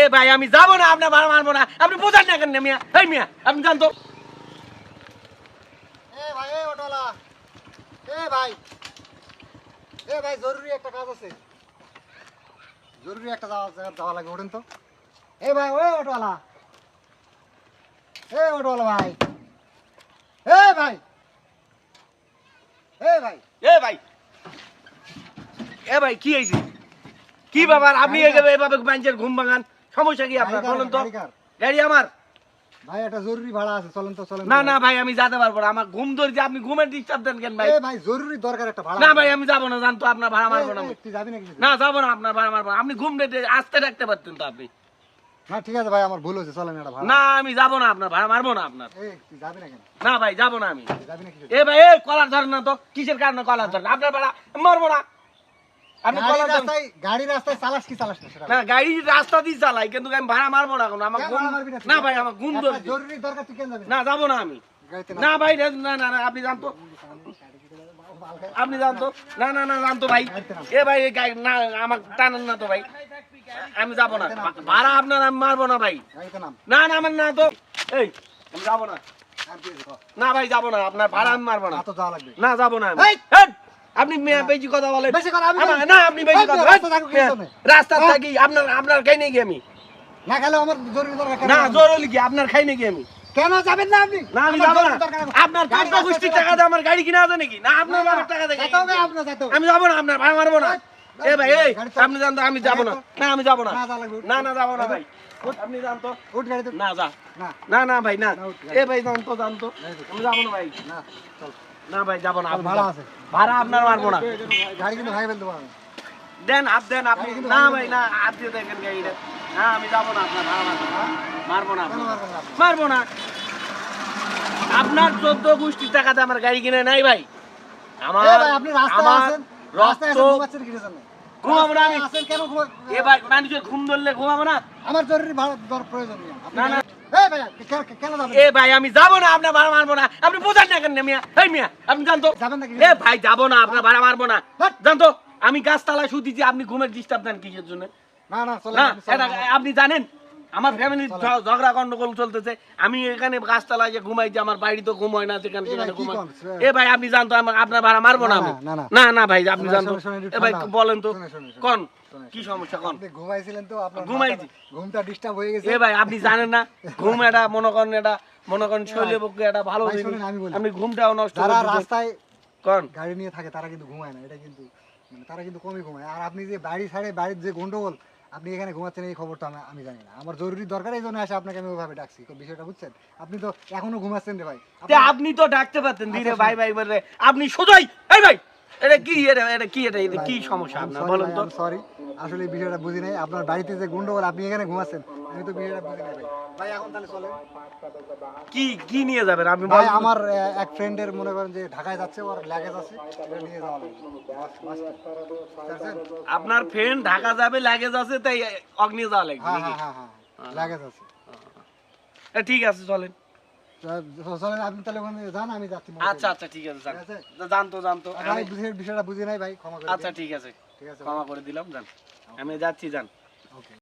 এ ভাই আমি যাব না আপনার ভাড়া মারবো না। আপনি বোঝান না কেন মিয়া? এই মিয়া আপনি জানতো? এ ভাই এ অটোলা এ ভাই। এ ভাই জরুরি একটা কাজ আছে। জরুরি একটা যাওয়া যাওয়া লাগে ওঠেন তো। এ ভাই ওই অটোলা এ অটোলা ভাই। এ ভাই। এ ভাই। এ ভাই। এ ভাই কি হয়েছে? কি ব্যাপার? আপনি এভাবে এভাবে বাঞ্চের ঘুম ভাঙান। সমস্যা কি আপনার? বলুন তো। গাড়ি আমার। ভাই একটা জরুরি ভাড়া আছে চলেন তো চলেন না না ভাই আমি যেতে পারব না। আমার ঘুম ধরেছে আপনি ঘুমের ডিস্টার্ব দেন কেন ভাই? এ ভাই জরুরি দরকার একটা ভাড়া না ভাই আমি যাব না আপনার ভাড়া মারবো না। তুই যাবি নাকি? না যাব না আপনার ভাড়া মারবো। আপনি ঘুম আসতে রাখতে পারতেন তো আপনি। না ঠিক আছে ভাই আমার ভুল হয়েছে চলেন একটা ভাড়া। না আমি যাব না আপনার ভাড়া মারবো না আপনার। এ তুই যাবি না কেন না ভাই যাব না আমি। তুই যাবি নাকি? এ ভাই এ কলার ধরেন না তো। কিসের কারণে কলার ধরেন? আপনার ভাড়া মারবো না। আপনি গাড়ি রাস্তায় গাড়ি রাস্তায় চালাস কি চালাস না না গাড়ি রাস্তা দিয়ে চালাই কিন্তু আমি ভাড়া মারবো না আমার না ভাই আমার ঘুম জরুরি দরকার তুই কেন যাবি? না যাব না আমি। না ভাই না না আপনি জানতো আপনি জানতো না না না জানতো ভাই। এ ভাই না আমার টানেন না তো ভাই। আমি যাব না। ভাড়া আপনার আমি মারবো না ভাই। না না আমার না তো। এই আমি যাব না। না ভাই যাব না। আপনার ভাড়া আমি মারবো না। না যাব না আমি। আপনি মেয়া বেশি কথা বলেন। বেশি কথা আমি না আপনি বেশি কথা রাস্তা থাকো হ্যাঁ, হ্যাঁ? থাকি আপনার আপনার খাই নাকি আমি? না খেলে আমার জরুরি দরকার না? জরুরি কি? আপনার খাই নাকি আমি? কেন যাবেন না আপনি? না আমি যাব না। আপনার রাস্তায় গোষ্ঠীর টাকা দিয়ে আমার গাড়ি কিনা আছে নাকি? না আপনার বাবার টাকা দিয়ে। আমি যাব না আপনার ভাড়া মারবো না। এ ভাই এই তো- আপনি জানতো আমি যাব না। না আমি যাব না। না, না না যাব না ভাই। আপনি জানতো উঠ গাড়িতে। না যা। না। না ভাই না। উঠ, এ ভাই জানতো জানতো আমি যাব না ভাই। না চল। না ভাই যাব না। ভাড়া আছে। ভাড়া আপনার মারবো না। গাড়ি কিন্তু ভাই দেন হাত দেন আপনি। না ভাই না হাত দিয়ে দেখেন গাড়িটা। না আমি যাব না আপনার ভাড়া মারবো না। মারবো না আপনার। চোদ্দ গোষ্ঠীর টাকাতে আমার গাড়ি কিনে নাই ভাই। আমার আমার রক্ত ঘুমাবো না আমি। আছেন, কেন ঘুমা- মানুষের ধরলে ঘুমাবো না। আমার জরুরি ভাড়া দর প্রয়োজন না? এ ভাই আমি যাব না আপনার ভাড়া মারবো না। আপনি বোঝান না কেন মিয়া? এই মিয়া আপনি জানতো? এ ভাই যাব না আপনার ভাড়া মারবো না। জানতো? আমি গাছতলায় আপনি ঘুমের ডিস্টার্ব দেন কিসের জন্য? না, না, আপনি জানেন? আমার ফ্যামিলির ঝগড়া গন্ডগোল চলতেছে। আমি এখানে গাছতলায় যে ঘুমাই যে আমার বাড়ি তো ঘুম হয় না সেখানে সেখানে ঘুমাই। এ ভাই আপনি জানতো আমার আপনার ভাড়া মারবো না আমি? না, না। ভাই আপনি জানতো। এ ভাই বলেন তো। কোন? কি সমস্যা কোন? আপনি ঘুমাইছিলেন তো আপনার ঘুমাইছি। ঘুমটা ডিস্টার্ব হয়ে গেছে। এ ভাই আপনি জানেন না ঘুম এটা মনে করেন এটা মনে করেন শৈলে পক্ষে এটা ভালো জিনিস। শোনেন, আমি বলি। আপনি ঘুমটাও নষ্ট করে রাস্তায় কোন? গাড়ি নিয়ে থাকে তারা কিন্তু ঘুমায় না এটা কিন্তু মানে তারা কিন্তু কমই ঘুমায়। আর আপনি যে বাড়ি ছাড়ে বাড়ির যে গন্ডগোল আপনি এখানে ঘুমাচ্ছেন এই খবরটা আমি আমি জানি না। আমার জরুরি দরকার এই জন্য আসে আপনাকে আমি ওইভাবে ডাকছি। বিষয়টা বুঝছেন? আপনি তো এখনও ঘুমাচ্ছেন রে ভাই। আপনি- তো ডাকতে পারতেন ধীরে আচ্ছা, ভাই ভাই বলে আপনি সোজাই এই ভাই এটা কি এটা এটা কি এটা কি সমস্যা আপনার? বলুন তো। সরি আসলে বিষয়টা বুঝি নাই। আপনার বাড়িতে যে গন্ডগোল আপনি এখানে ঘুমাচ্ছেন? আমি তো বিষয়টা বুঝি নাই ভাই। ভাই এখন তাহলে চলেন। কি কি নিয়ে যাবেন? আপনি ভাই আমার এক ফ্রেন্ডের মনে করেন যে ঢাকায় যাচ্ছে ওর লাগেজ আছে এটা নিয়ে যাওয়া লাগবে? আপনার ফ্রেন্ড ঢাকা যাবে লাগেজ আছে তাই অগ্নি যাওয়া লাগবে হ্যাঁ হ্যাঁ হ্যাঁ হ্যাঁ লাগেজ আছে। ঠিক আছে চলেন। আপনি তাহলে ওখানে যান আমি যাচ্ছি। আচ্ছা আচ্ছা ঠিক আছে যান? জানতো জানতো বিষয়টা বুঝি নাই ভাই ক্ষমা আচ্ছা ঠিক আছে। ঠিক আছে ক্ষমা করে দিলাম যান। আমি যাচ্ছি যান। ওকে